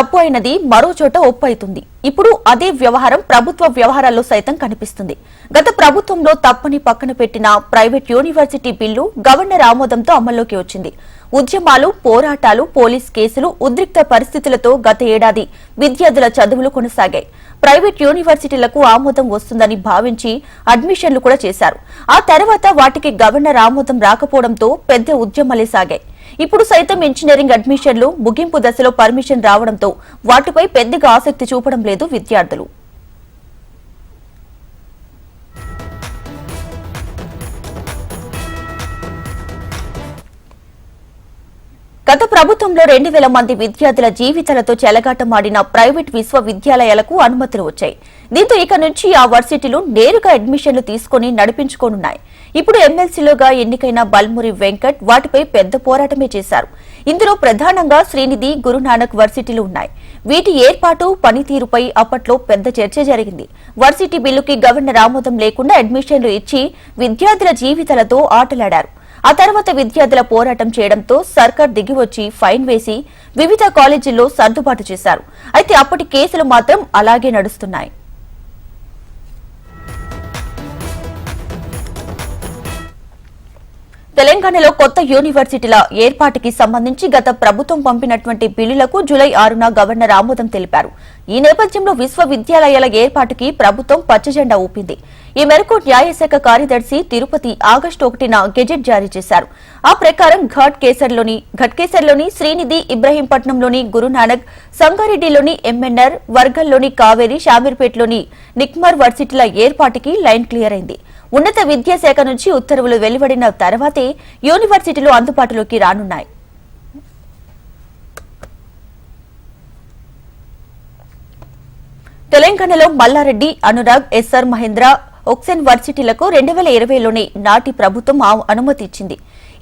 తప్పు అయినది మరో చోట ఒప్పు అవుతుంది ఇప్పుడు అదే వ్యవహారం ప్రభుత్వ వ్యవహారాల్లో సైతం కనిపిస్తుంది. గత ప్రభుత్వంలో తప్పని పక్కన పెట్టిన ప్రైవేట్ యూనివర్సిటీ బిల్లు గవర్నర్ ఆమోదంతో అమల్లోకి వచ్చింది. ఉద్యమాలు పోరాటాలు పోలీస్ కేసులు ఉద్రిక్త పరిస్థితులతో గత ఏడాది విద్యార్థుల చదువులు కొనసాగాయి. ప్రైవేట్ యూనివర్సిటీలకు ఆమోదం వస్తుందని భావించి అడ్మిషన్లు కూడా చేశారు. ఆ తర్వాత వాటికి గవర్నర్ ఆమోదం రాకపోవడంతో పెద్ద ఉద్యమాలే సాగాయి. ఇప్పుడు సైతం ఇంజనీరింగ్ అడ్మిషన్లు ముగింపు దశలో పర్మిషన్ రావడంతో వాటిపై పెద్దగా ఆసక్తి చూపడం లేదు విద్యార్థులు. గత ప్రభుత్వంలో రెండు వేల మంది విద్యార్థుల జీవితాలతో చెలగాటమాడిన ప్రైవేట్ విశ్వవిద్యాలయాలకు అనుమతులు వచ్చాయి. దీంతో ఇక నుంచి ఆ వర్సిటీలు నేరుగా అడ్మిషన్లు తీసుకుని నడిపించుకోనున్నాయి. ఇప్పుడు ఎమ్మెల్సీలోగా ఎన్నికైన బల్మురి వెంకట్ వాటిపై పెద్ద పోరాటమే చేశారు. ఇందులో ప్రధానంగా శ్రీనిధి గురునానక్ వర్సిటీలు ఉన్నాయి. వీటి ఏర్పాటు పనితీరుపై అప్పట్లో పెద్ద చర్చ జరిగింది. వర్సిటీ బిల్లుకి గవర్నర్ ఆమోదం లేకుండా అడ్మిషన్లు ఇచ్చి విద్యార్థుల జీవితాలతో ఆటలాడారు. ఆ తర్వాత విద్యార్థుల పోరాటం చేయడంతో సర్కార్ దిగివచ్చి ఫైన్ వేసి వివిధ కాలేజీల్లో సర్దుబాటు చేశారు. అయితే అప్పటి కేసులు మాత్రం అలాగే నడుస్తున్నాయి. తెలంగాణలో కొత్త యూనివర్సిటీల ఏర్పాటుకి సంబంధించి గత ప్రభుత్వం పంపినటువంటి బిల్లులకు జూలై ఆరున గవర్నర్ ఆమోదం తెలిపారు. ఈ నేపథ్యంలో విశ్వవిద్యాలయాల ఏర్పాటుకి ప్రభుత్వం పచ్చజెండా ఊపింది. ఈ మేరకు న్యాయశాఖ కార్యదర్శి తిరుపతి ఆగస్టు ఒకటిన గెజెట్ జారీ చేశారు. ఆ ప్రకారం ఘాట్ కేసర్లోని ఘట్కేసర్లోని శ్రీనిధి ఇబ్రహీంపట్నంలోని గురునానక్ సంగారెడ్డిలోని ఎంఎన్ఆర్ వర్గల్లోని కావేరి షామీర్పేటలోని నిక్మర్ వర్సిటీల ఏర్పాటుకి లైన్ క్లియర్ అయింది. ఉన్నత విద్యాశాఖ నుంచి ఉత్తర్వులు వెలువడిన తర్వాతే యూనివర్సిటీలు అందుబాటులోకి రానున్నాయి. తెలంగాణలో మల్లారెడ్డి అనురాగ్ ఎస్ఆర్ మహేంద్ర ఒక్సెన్ వర్సిటీలకు రెండు వేల ఇరవైలోనే నాటి ప్రభుత్వం అనుమతిచ్చింది. అనుమతి ఇచ్చింది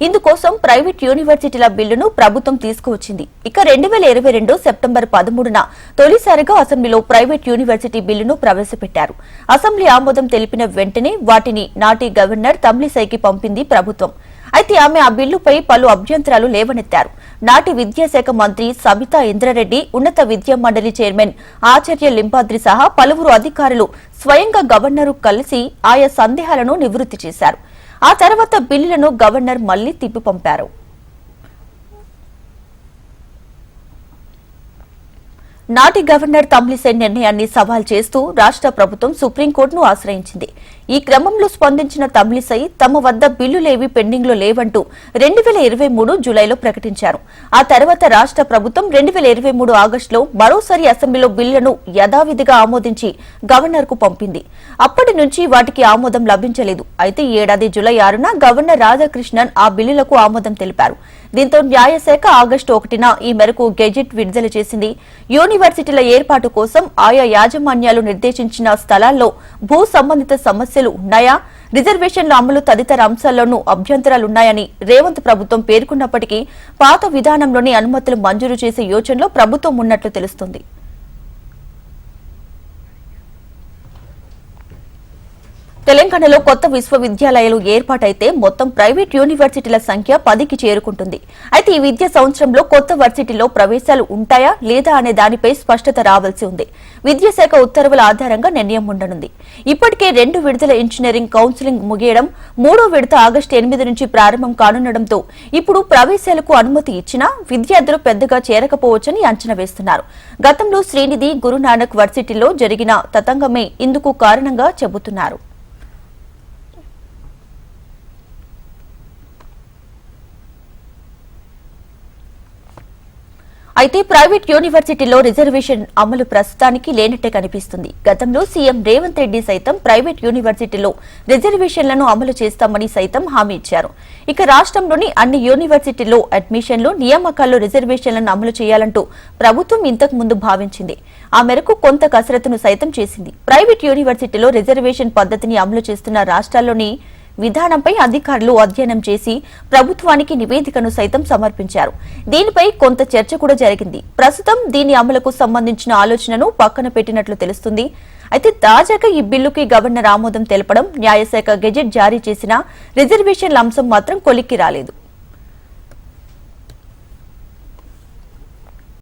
ఇందుకోసం ప్రైవేట్ యూనివర్సిటీల బిల్లును ప్రభుత్వం తీసుకువచ్చింది. ఇక రెండు వేల ఇరవై రెండు సెప్టెంబర్ పదమూడున తొలిసారిగా అసెంబ్లీలో ప్రైవేట్ యూనివర్సిటీ బిల్లును ప్రవేశపెట్టారు. అసెంబ్లీ ఆమోదం తెలిపిన వెంటనే వాటిని నాటి గవర్నర్ తమిళిసైకి పంపింది ప్రభుత్వం. అయితే ఆమె ఆ బిల్లుపై పలు అభ్యంతరాలు లేవనెత్తారు. నాటి విద్యాశాఖ మంత్రి సబితా ఇంద్రారెడ్డి ఉన్నత విద్యా మండలి చైర్మన్ ఆచార్య లింపాద్రి సహా పలువురు అధికారులు స్వయంగా గవర్నర్ కలిసి ఆయా సందేహాలను నివృత్తి చేశారు. ఆ తర్వాత బిల్లులను గవర్నర్ మళ్ళీ తిప్పి పంపారు. నాటి గవర్నర్ తమిళిసై నిర్ణయాన్ని సవాల్ చేస్తూ రాష్ట్ర ప్రభుత్వం సుప్రీంకోర్టును ఆశ్రయించింది. ఈ క్రమంలో స్పందించిన తమిళిసై తమ వద్ద బిల్లులేవి పెండింగ్లో లేవంటూ రెండు వేల ఇరవై మూడు జులైలో ప్రకటించారు. ఆ తర్వాత రాష్ట్ర ప్రభుత్వం రెండు వేల ఇరవై మూడు ఆగస్టులో మరోసారి అసెంబ్లీలో బిల్లులను యథావిధిగా ఆమోదించి గవర్నర్కు పంపింది. అప్పటి నుంచి వాటికి ఆమోదం లభించలేదు. అయితే ఈ ఏడాది జులై ఆరున గవర్నర్ రాధాకృష్ణన్ ఆ బిల్లులకు ఆమోదం తెలిపారు. దీంతో న్యాయశాఖ ఆగస్టు ఒకటిన ఈ మేరకు గెజెట్ విడుదల చేసింది. యూనివర్సిటీల ఏర్పాటు కోసం ఆయా యాజమాన్యాలు నిర్దేశించిన స్థలాల్లో భూ సంబంధిత సమస్య సమస్యలు ఉన్నాయా? రిజర్వేషన్ల అమలు తదితర అంశాల్లోనూ అభ్యంతరాలున్నాయని రేవంత్ ప్రభుత్వం పేర్కొన్నప్పటికీ పాత విధానంలోని అనుమతులు మంజూరు చేసే యోచనలో ప్రభుత్వం ఉన్నట్లు తెలుస్తోంది. తెలంగాణలో కొత్త విశ్వవిద్యాలయాలు ఏర్పాటైతే మొత్తం ప్రైవేట్ యూనివర్సిటీల సంఖ్య పదికి చేరుకుంటుంది. అయితే ఈ విద్యా సంవత్సరంలో కొత్త వర్సిటీలో ప్రవేశాలు ఉంటాయా లేదా అనే దానిపై స్పష్టత రావాల్సి ఉంది. విద్యాశాఖ ఉత్తర్వుల ఆధారంగా నిర్ణయం ఉండనుంది. ఇప్పటికే రెండు విడుదల ఇంజనీరింగ్ కౌన్సిలింగ్ ముగియడం మూడో విడత ఆగస్టు ఎనిమిది నుంచి ప్రారంభం కానుండడంతో ఇప్పుడు ప్రవేశాలకు అనుమతి ఇచ్చినా విద్యార్థులు పెద్దగా చేరకపోవచ్చని అంచనా వేస్తున్నారు. గతంలో శ్రీనిధి గురునానక్ వర్సిటీలో జరిగిన తతంగమే ఇందుకు కారణంగా చెబుతున్నారు. అయితే ప్రైవేట్ యూనివర్సిటీలో రిజర్వేషన్ అమలు ప్రస్తుతానికి లేనట్టే కనిపిస్తుంది. గతంలో సీఎం రేవంత్ రెడ్డి సైతం ప్రైవేట్ యూనివర్సిటీలో రిజర్వేషన్లను అమలు చేస్తామని సైతం హామీ ఇచ్చారు. ఇక రాష్ట్రంలోని అన్ని యూనివర్సిటీల్లో అడ్మిషన్లు నియామకాల్లో రిజర్వేషన్లను అమలు చేయాలంటూ ప్రభుత్వం ఇంతకు ముందు భావించింది. ఆ మేరకు కొంత కసరత్తును సైతం చేసింది. ప్రైవేట్ యూనివర్సిటీలో రిజర్వేషన్ పద్ధతిని అమలు చేస్తున్న రాష్ట్రాల్లోని విధానంపై అధికారులు అధ్యయనం చేసి ప్రభుత్వానికి నివేదికను సైతం సమర్పించారు. దీనిపై కొంత చర్చ కూడా జరిగింది. ప్రస్తుతం దీని అమలుకు సంబంధించిన ఆలోచనను పక్కన పెట్టినట్లు తెలుస్తుంది. అయితే తాజాగా ఈ బిల్లుకి గవర్నర్ ఆమోదం తెలపడం న్యాయశాఖ గెజెట్ జారీ చేసిన రిజర్వేషన్ల అంశం మాత్రం కొలిక్కి రాలేదు.